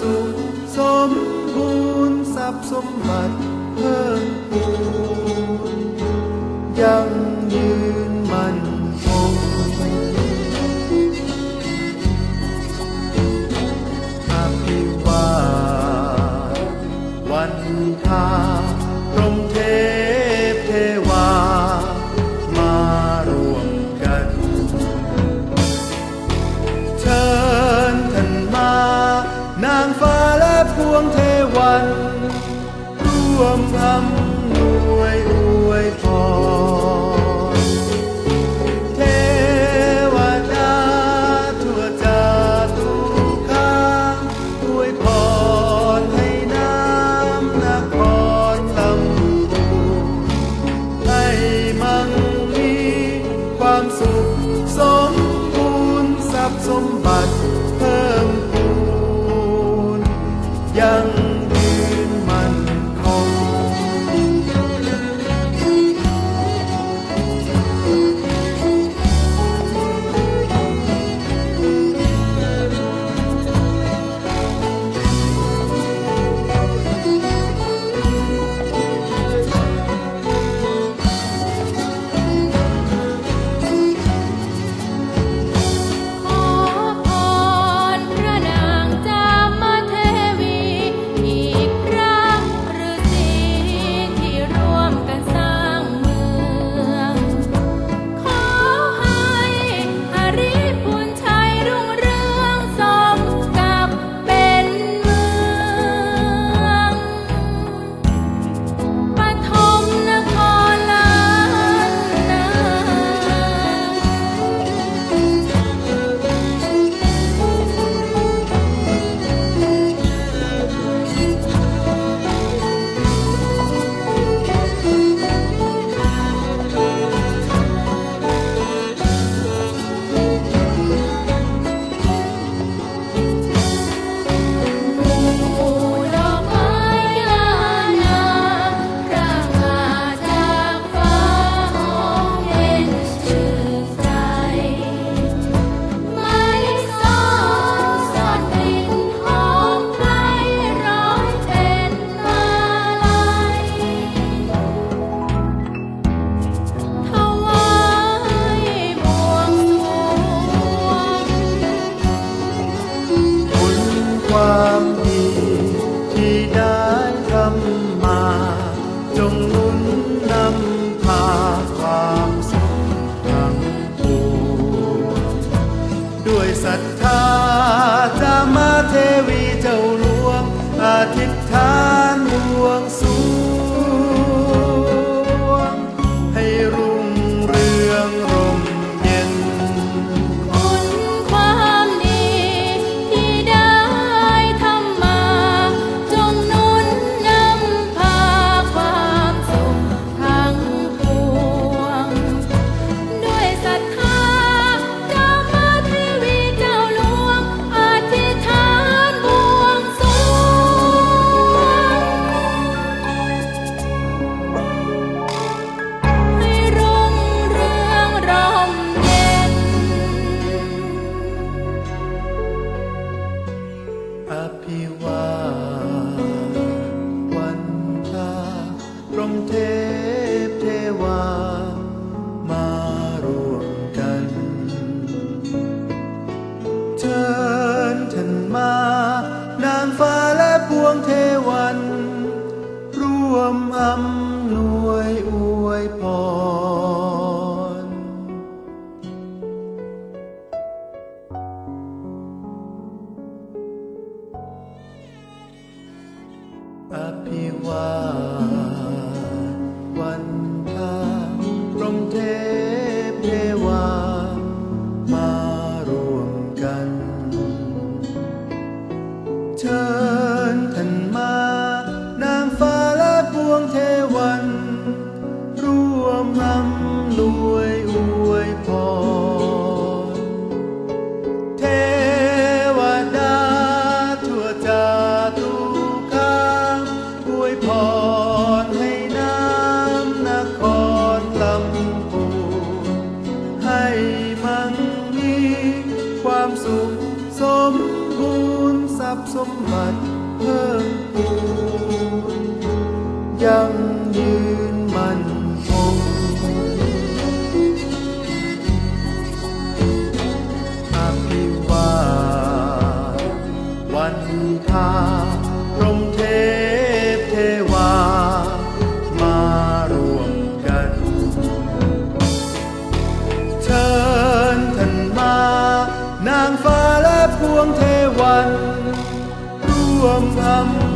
สุขสมบูรณ์ทรัพย์สมบัติเพิ่มพูนยั่งยืน somebody. happy wife. มั่งมีความสุขสมบูรณ์ทรัพย์สมบัติเพิ่มพูนยังยืนมั่นคงอภิวาวันทา วันร่วมทำ